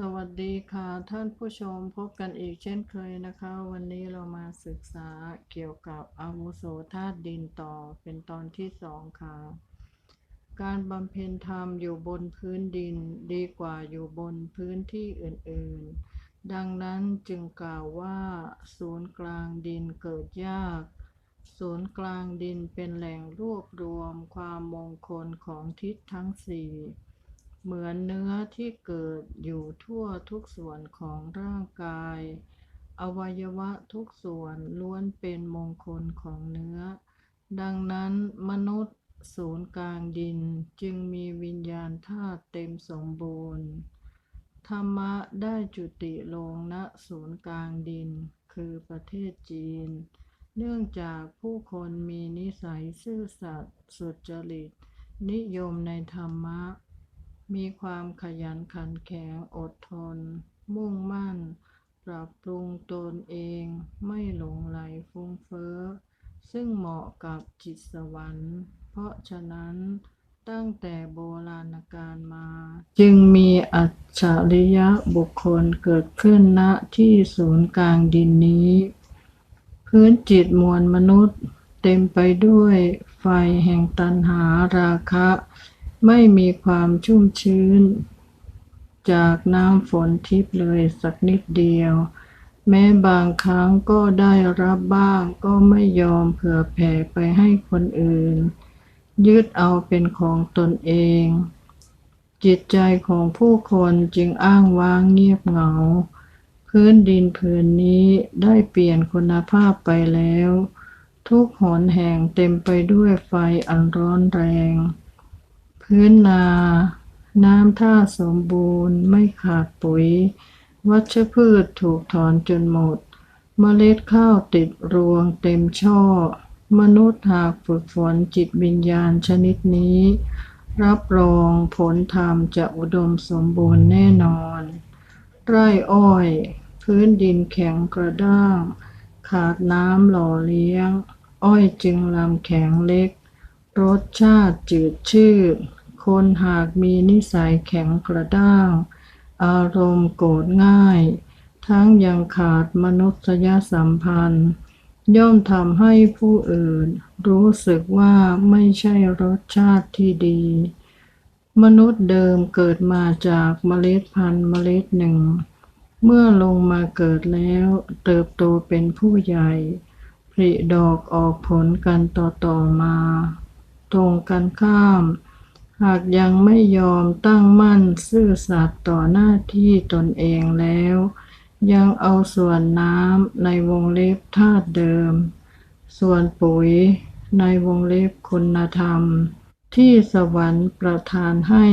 สวัสดีค่ะท่านผู้ชมพบกันอีกเช่นเคยนะคะ วันนี้เรามาศึกษาเกี่ยวกับอาวุโสธาตุดินต่อเป็นตอนที่สองค่ะ การบำเพ็ญธรรมอยู่บนพื้นดินดีกว่าอยู่บนพื้นที่อื่นๆ ดังนั้นจึงกล่าวว่า ศูนย์กลางดินเกิดยาก ศูนย์กลางดินเป็นแหล่งรวบรวมความมงคลของทิศทั้งสี่ เหมือนเนื้อที่เกิดอยู่ทั่วทุกส่วนของร่างกาย อวัยวะทุกส่วนล้วนเป็นมงคลของเนื้อ ดังนั้นมนุษย์ศูนย์กลางดินจึงมีวิญญาณธาตุเต็มสมบูรณ์ ธรรมะได้จุติลงณศูนย์กลางดิน คือประเทศจีน เนื่องจากผู้คนมีนิสัยซื่อสัตย์สุจริต นิยมในธรรมะ มีความขยันขันแข็งอดทน มุ่งมั่น ปรับปรุงตนเอง ไม่หลงไหลฟุ้งเฟ้อ ซึ่งเหมาะกับจิตสวรรค์ เพราะฉะนั้นตั้งแต่โบราณกาลมา จึงมีอัจฉริยะบุคคลเกิดขึ้นณที่ศูนย์กลางดินนี้ พื้นจิตมวลมนุษย์เต็มไปด้วยไฟแห่งตัณหาราคะ ไม่มีความชุ่มชื้น จากน้ำฝนทิพย์เลยสักนิดเดียว แม้บางครั้งก็ได้รับบ้างก็ไม่ยอมเผื่อแผ่ไปให้คนอื่น ยึดเอาเป็นของตนเอง จิตใจของผู้คนจึงอ้างว้างเงียบเหงา พื้นดินผืนนี้ได้เปลี่ยนคุณภาพไปแล้ว ทุกหนแห่งเต็มไปด้วยไฟอันร้อนแรง พื้นนา น้ำท่าสมบูรณ์ไม่ขาดปุ๋ย วัชพืชถูกถอนจนหมด เมล็ดข้าวติดรวงเต็มช่อ มนุษย์หากฝึกฝนจิตวิญญาณชนิดนี้ รับรองผลธรรมจะอุดมสมบูรณ์แน่นอน ไร่อ้อย พื้นดินแข็งกระด้าง ขาดน้ำหล่อเลี้ยง อ้อยจึงลำแข็งเล็กรสชาติจืดชืด คนหากมีนิสัยแข็งกระด้าง อารมณ์โกรธง่าย ทั้งยังขาดมนุษยสัมพันธ์ ย่อมทำให้ผู้อื่น รู้สึกว่าไม่ใช่รสชาติที่ดี มนุษย์เดิมเกิดมาจากเมล็ดพันธุ์เมล็ดหนึ่ง เมื่อลงมาเกิดแล้วเติบโตเป็นผู้ใหญ่ผลิดอกออกผลกันต่อๆมา ตรงกันข้าม หากยังไม่ยอมตั้งมั่นซื่อสัตย์ต่อหน้าที่ตนเองแล้ว ยังเอาส่วนน้ำในวงเล็บธาตุเดิม ส่วนปุ๋ยในวงเล็บคุณธรรม ที่สวรรค์ประทานให้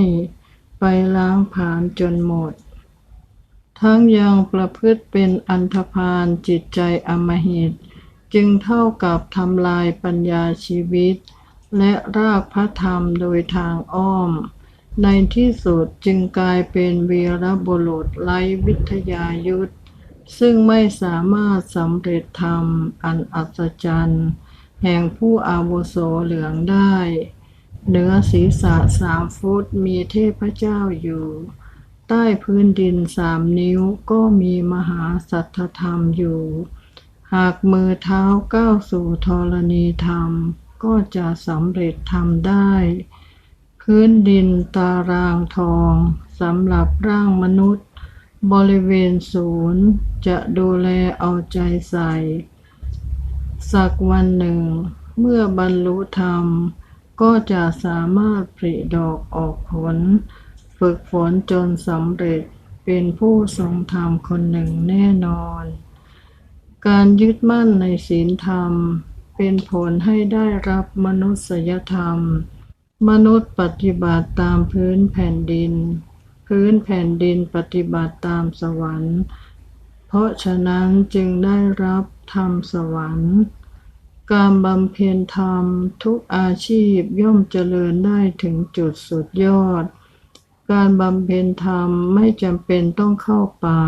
ไปล้างผาญจนหมด ทั้งยังประพฤติเป็นอันธพาลจิตใจอมหิต จึงเท่ากับทำลายปัญญาชีวิต และรากพระธรรมโดยทางอ้อม ในที่สุดจึงกลายเป็นวีรบุรุษไร้วิทยายุทธซึ่งไม่สามารถสำเร็จธรรมอันอัศจรรย์แห่งผู้อาวุโสเหลืองได้ เหนือศีรษะสามฟุตมีเทพเจ้าอยู่ ใต้พื้นดินสามนิ้วก็มีมหาสัทธธรรมอยู่ หากมือเท้าก้าวสู่ธรณีธรรม ก็จะสำเร็จทำได้ พื้นดินตารางทองสำหรับร่างมนุษย์ บริเวณศูนย์จะดูแลเอาใจใส่ สักวันหนึ่ง เมื่อบรรลุธรรม ก็จะสามารถผลิดอกออกผล ฝึกฝนจนสำเร็จเป็นผู้ทรงธรรมคนหนึ่งแน่นอน การยึดมั่นในศีลธรรม เป็นผลให้ได้รับมนุษยธรรม มนุษย์ปฏิบัติตามพื้นแผ่นดิน พื้นแผ่นดินปฏิบัติตามสวรรค์ เพราะฉะนั้นจึงได้รับธรรมสวรรค์ การบำเพ็ญธรรมทุกอาชีพย่อมเจริญได้ถึงจุดสุดยอด การบำเพ็ญธรรมไม่จำเป็นต้องเข้าป่า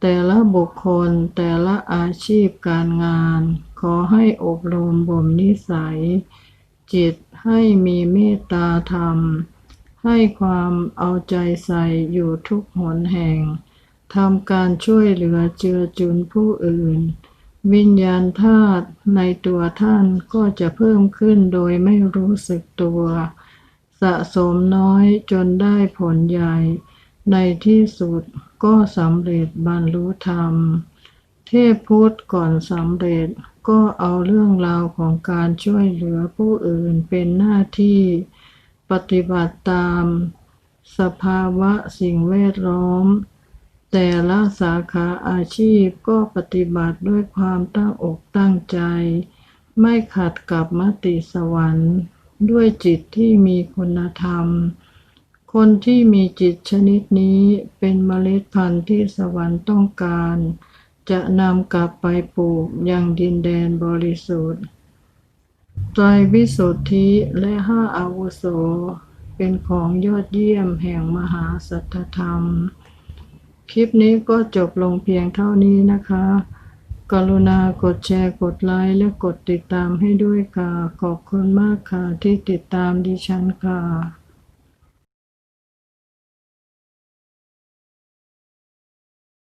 แต่ละบุคคลแต่ละอาชีพการงาน อให้อบรมบ่มนิสัย จิตให้มีเมตตาธรรม ให้ความเอาใจใส่อยู่ทุกหนแห่งทำการช่วยเหลือเจือจุนผู้อื่น วิญญาณธาตุในตัวท่านก็จะเพิ่มขึ้นโดยไม่รู้สึกตัว สะสมน้อยจนได้ผลใหญ่ ในที่สุดก็สำเร็จบรรลุธรรม เทพพุทธก่อนสำเร็จ ก็เอาเรื่องราวของการช่วยเหลือผู้อื่นเป็นหน้าที่ปฏิบัติตาม สภาวะสิ่งแวดล้อม แต่ละสาขาอาชีพก็ปฏิบัติด้วยความตั้งอกตั้งใจ ไม่ขัดกับมติสวรรค์ ด้วยจิตที่มีคุณธรรม คนที่มีจิตชนิดนี้เป็นเมล็ดพันธุ์ที่สวรรค์ต้องการ จะนำกลับไปปลูกยังดินแดนบริสุทธิ์ไตรวิสุทธิและห้าอาวุโส เป็นของยอดเยี่ยมแห่งมหาสัทธธรรม คลิปนี้ก็จบลงเพียงเท่านี้นะคะ กรุณากดแชร์กดไลค์และกดติดตามให้ด้วยค่ะ ขอบคุณมากค่ะที่ติดตามดิฉันค่ะ